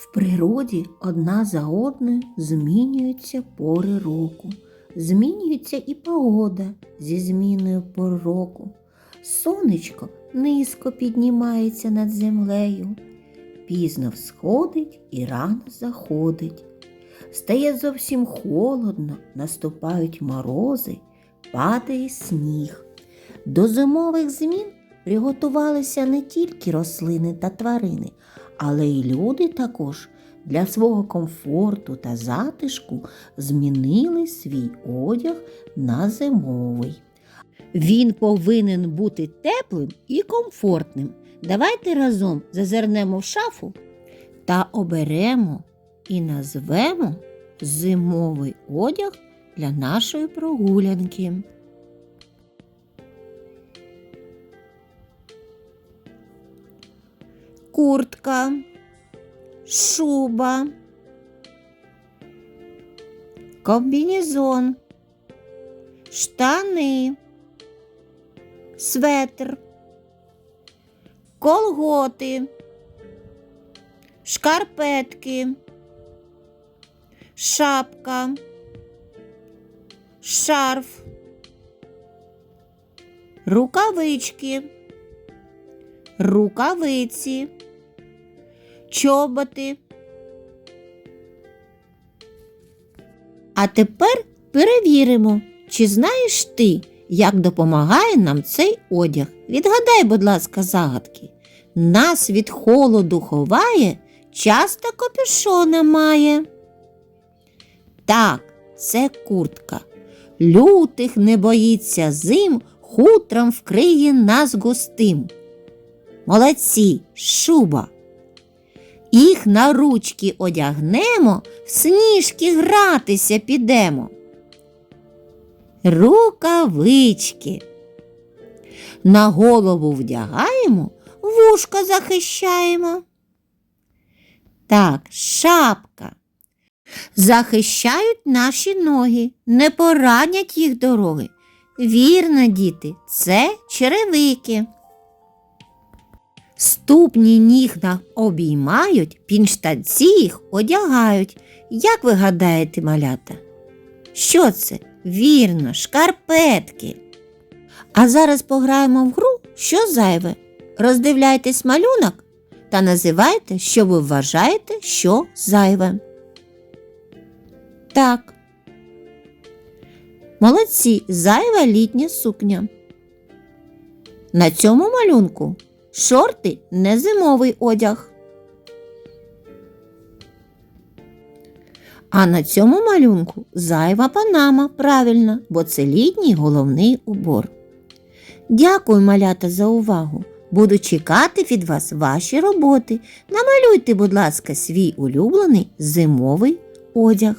В природі одна за одною змінюються пори року. Змінюється і погода зі зміною пор року. Сонечко низько піднімається над землею, пізно всходить і рано заходить. Стає зовсім холодно, наступають морози, падає сніг. До зимових змін приготувалися не тільки рослини та тварини, але й люди також для свого комфорту та затишку змінили свій одяг на зимовий. Він повинен бути теплим і комфортним. Давайте разом зазирнемо в шафу та оберемо і назвемо зимовий одяг для нашої прогулянки. Куртка, шуба, комбінезон, штани, светр, колготи, шкарпетки, шапка, шарф, рукавички, рукавиці, чоботи. А тепер перевіримо, чи знаєш ти, як допомагає нам цей одяг. Відгадай, будь ласка, загадки. Нас від холоду ховає, часто капюшона має. Так, це куртка. Лютих не боїться зим, хутром вкриє нас густим. Молодці, шуба. Їх на ручки одягнемо, в сніжки гратися підемо. Рукавички. На голову вдягаємо, вушка захищаємо. Так, шапка. Захищають наші ноги, не поранять їх дороги. Вірно, діти, це черевики. Ступні ніг обіймають, пінштанці їх одягають. Як ви гадаєте, малята? Що це? Вірно, шкарпетки. А зараз пограємо в гру, що зайве. Роздивляйтесь малюнок та називайте, що ви вважаєте, що зайве. Так. Молодці, зайва літня сукня. На цьому малюнку шорти не зимовий одяг. А на цьому малюнку зайва панама правильно, бо це літній головний убор. Дякую, малята, за увагу. Буду чекати від вас ваші роботи. Намалюйте, будь ласка, свій улюблений зимовий одяг.